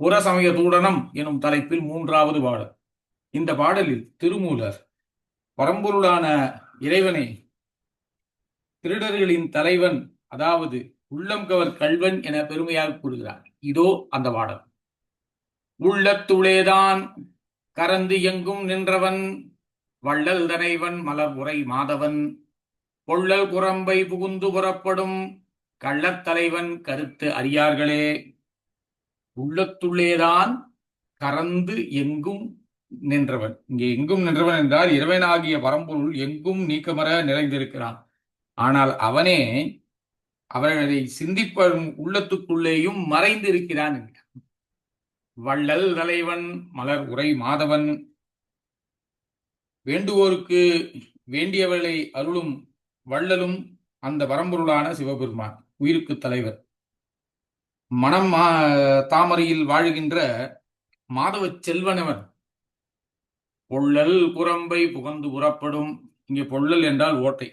புறசமய தூடனம் எனும் தலைப்பில் மூன்றாவது பாடல். இந்த பாடலில் திருமூலர் பரம்பொருளான இறைவனை திருடர்களின் தலைவன் அதாவது உள்ளம் கவர் கல்வன் என பெருமையாக கூறுகிறார். இதோ அந்த பாடல். உள்ளத்துளேதான் கரந்து எங்கும் நின்றவன் வள்ளல் தனைவன் மலர் உரை மாதவன். பொள்ளல் குரம்பை புகுந்து புறப்படும் கள்ளத்தலைவன் கருத்து அறியார்களே உள்ளத்துள்ளேதான் கறந்து எங்கும் நின்றவன். இங்கே எங்கும் நின்றவன் என்றால் இறைவனாகிய பரம்பொருள் எங்கும் நீக்கமர நிறைந்திருக்கிறான். ஆனால் அவனே அவர்களை சிந்திப்பதும் உள்ளத்துக்குள்ளேயும் மறைந்து இருக்கிறான் வள்ளல் தலைவன் மலர் உரை மாதவன் வேண்டுவோருக்கு வேண்டியவர்களை அருளும் வள்ளலும் அந்த பரம்பொருளான சிவபெருமான் உயிருக்கு தலைவர். மனம் தாமரையில் வாழ்கின்ற மாதவ செல்வனவன். பொள்ளல் குரம்பை புகந்து புறப்படும். இங்கே பொள்ளல் என்றால் ஓட்டை.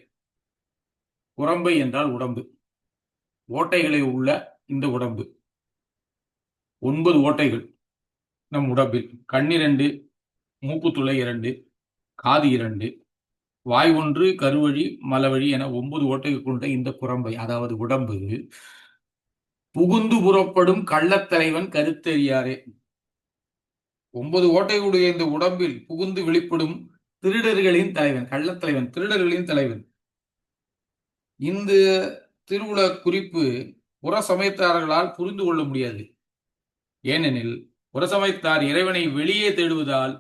குரம்பை என்றால் உடம்பு. ஓட்டைகளை உள்ள இந்த உடம்பு. ஒன்பது ஓட்டைகள் நம் உடம்பில். கண்ணிரண்டு மூக்குத்துளை இரண்டு காது இரண்டு வாய் ஒன்று கருவழி மலவழி என ஒன்பது ஓட்டைகள் கொண்ட இந்த குரம்பை அதாவது உடம்பு புகுந்து புறப்படும் கள்ளத்தலைவன் கருத்தறியாரே. ஒன்பது ஓட்டையுடைய இந்த உடம்பில் புகுந்து வெளிப்படும் திருடர்களின் தலைவன் கள்ளத்தலைவன் திருடர்களின் தலைவன். இந்த திருவுல குறிப்பு புற சமயத்தாரர்களால் புரிந்து கொள்ள முடியாது. ஏனெனில் புறசமயத்தார் இறைவனை வெளியே தேடுவதால்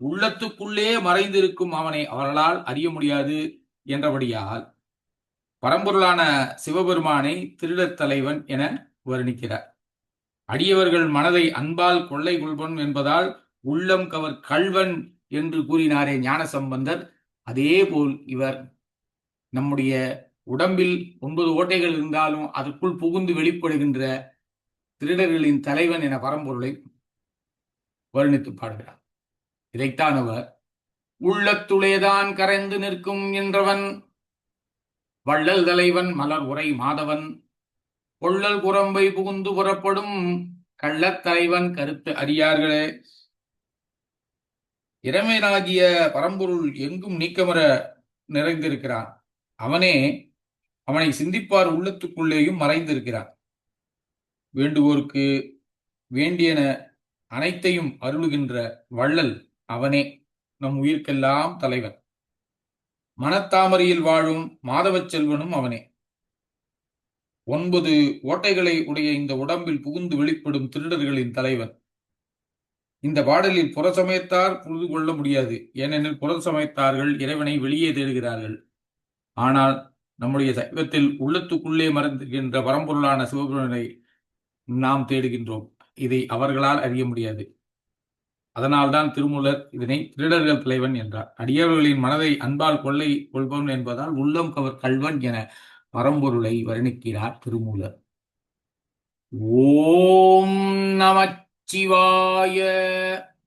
உள்ளத்துக்குள்ளே மறைந்திருக்கும் அவனை அவர்களால் அறிய முடியாது என்றபடியால் பரம்பொருளான சிவபெருமானை திருடர் தலைவன் என வர்ணிக்கிறார். அடியவர்கள் மனதை அன்பால் கொள்ளை கொள்வன் என்பதால் உள்ளம் கவர் கல்வன் என்று கூறினாரே ஞான சம்பந்தர் அதே போல் இவர் நம்முடைய உடம்பில் ஒன்பது ஓட்டைகள் இருந்தாலும் அதற்குள் புகுந்து வெளிப்படுகின்ற திருடர்களின் தலைவன் என பரம்பொருளை வர்ணித்து பாடுகிறார். இதைத்தான் அவர் உள்ளத்துளேதான் கரைந்து நிற்கும் என்றவன் வள்ளல் தலைவன் மலர் உரை மாதவன் கொள்ளல் குரம்பை புகுந்து புறப்படும் கள்ளத்தலைவன் கருத்து அறியார்களே. இறைமையனாகிய பரம்பொருள் எங்கும் நீக்கமர நிறைந்திருக்கிறான். அவனே அவனை சிந்திப்பார் உள்ளத்துக்குள்ளேயும் மறைந்திருக்கிறான். வேண்டுவோருக்கு வேண்டியன அனைத்தையும் அருளுகின்ற வள்ளல் அவனே நம் உயிர்க்கெல்லாம் தலைவன். மனத்தாமரையில் வாழும் மாதவச் செல்வனும் அவனே. ஒன்பது ஓட்டைகளை உடைய இந்த உடம்பில் புகுந்து வெளிப்படும் திருடர்களின் தலைவன் இந்த பாடலில் புற சமயத்தார் புரிந்து கொள்ள முடியாது. ஏனெனில் புற சமயத்தார்கள் இறைவனை வெளியே தேடுகிறார்கள். ஆனால் நம்முடைய சைவத்தில் உள்ளத்துக்குள்ளே மறந்துகின்ற பரம்பொருளான சிவபெருமனை நாம் தேடுகின்றோம். இதை அவர்களால் அறிய முடியாது. அதனால்தான் திருமூலர் இதனை திருடர்கள் தலைவன் என்றார். அடியவர்களின் மனதை அன்பால் கொள்ளை கொள்பவன் என்பதால் உள்ளம் கவர் கல்வன் என பரம்பொருளை வர்ணிக்கிறார் திருமூலர். ஓம் நமச்சிவாய.